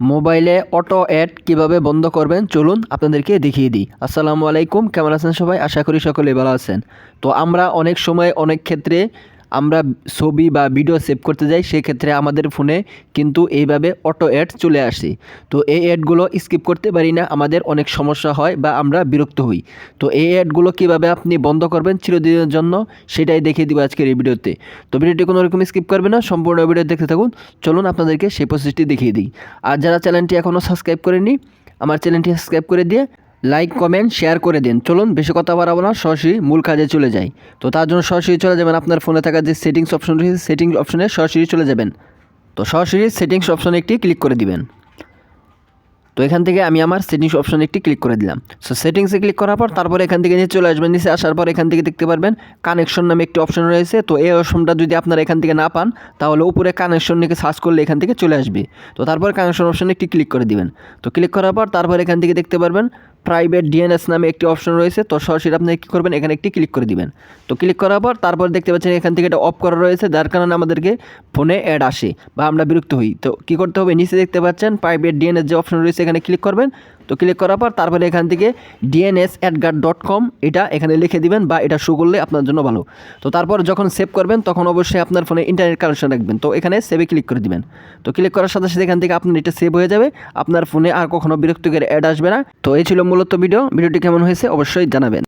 মোবাইলে auto add কীভাবে বন্ধ করবেন? চলুন আপনাদেরকে দেখিয়ে দিই। আসসালামু আলাইকুম, কেমন আছেন সবাই? আশা করি সকলে ভালো আছেন। তো আমরা অনেক সময় অনেক ক্ষেত্রে আমরা ছবি বা ভিডিও সেভ করতে যাই, সেক্ষেত্রে আমাদের ফোনে কিন্তু এইভাবে অটো অ্যাড চলে আসে। তো এই অ্যাডগুলো স্কিপ করতে পারি না, আমাদের অনেক সমস্যা হয় বা আমরা বিরক্ত হই। তো এই অ্যাডগুলো কীভাবে আপনি বন্ধ করবেন চিরদিনের জন্য, সেটাই দেখিয়ে দিব আজকের এই ভিডিওতে। তো ভিডিওটি কোনো রকম স্কিপ করবে না, সম্পূর্ণ ভিডিও দেখতে থাকুন। চলুন আপনাদেরকে সেই প্রসেসটি দেখিয়ে দিই। আর যারা চ্যানেলটি এখনও সাবস্ক্রাইব করেনি আমার চ্যানেলটি সাবস্ক্রাইব করে দিয়ে লাইক কমেন্ট শেয়ার করে দিন। চলুন, বেশি কথা বাড়াবো না, সরাসরি মূল কাজে চলে যাই। তো তার জন্য সরাসরি চলে যাবেন, আপনার ফোনে থাকা যে সেটিংস অপশন রয়েছে সেটিংস অপশনে সরাসরি চলে যাবেন। তো সরাসরি সেটিংস অপশনে একটি ক্লিক করে দিবেন। তো এখান থেকে আমি আমার সেটিংস অপশনে একটি ক্লিক করে দিলাম। সো সেটিংসে ক্লিক করার পর তারপর এখান থেকে নিচে চলে আসবেন। নিচে আসার পর এখান থেকে দেখতে পারবেন কানেকশন নামে একটি অপশন রয়েছে। তো এই অপশনটা যদি আপনারা এখান থেকে না পান, তাহলে উপরে কানেকশন নিয়ে সার্চ করলে এখান থেকে চলে আসবে। তো তারপর কানেকশন অপশনে একটি ক্লিক করে দিবেন। তো ক্লিক করার পর তারপর এখান থেকে দেখতে পারবেন প্রাইভেট ডিএনএস নামে একটি অপশন রয়েছে, তো সরাসরি আপনি কী করবেন? এখানে একটি ক্লিক করে দিবেন। তো ক্লিক করার পর তারপর দেখতে পাচ্ছেন এখান থেকে এটা অফ করা রয়েছে, যার কারণে আমাদেরকে ফোনে অ্যাড আসে বা আমরা বিরক্ত হই। তো কী করতে হবে? নিচে দেখতে পাচ্ছেন প্রাইভেট ডিএনএস যে অপশন রয়েছে, এখানে ক্লিক করবেন। তো ক্লিক করার পর তারপরে এখান থেকে ডিএনএস অ্যাডগার্ড ডট কম এটা এখানে লিখে দিবেন বা এটা শু করলে আপনার জন্য ভালো। তো তারপর যখন সেভ করবেন তখন অবশ্যই আপনার ফোনে ইন্টারনেট কানেকশন রাখবেন। তো এখানে সেভে ক্লিক করে দিবেন। তো ক্লিক করার সাথে সাথে এখান থেকে আপনার এটা সেভ হয়ে যাবে। আপনার ফোনে আর কখনো বিরক্তিকর অ্যাড আসবে না। তো এই ছিল মূলত ভিডিও ভিডিওটি কেমন হয়েছে অবশ্যই জানাবেন।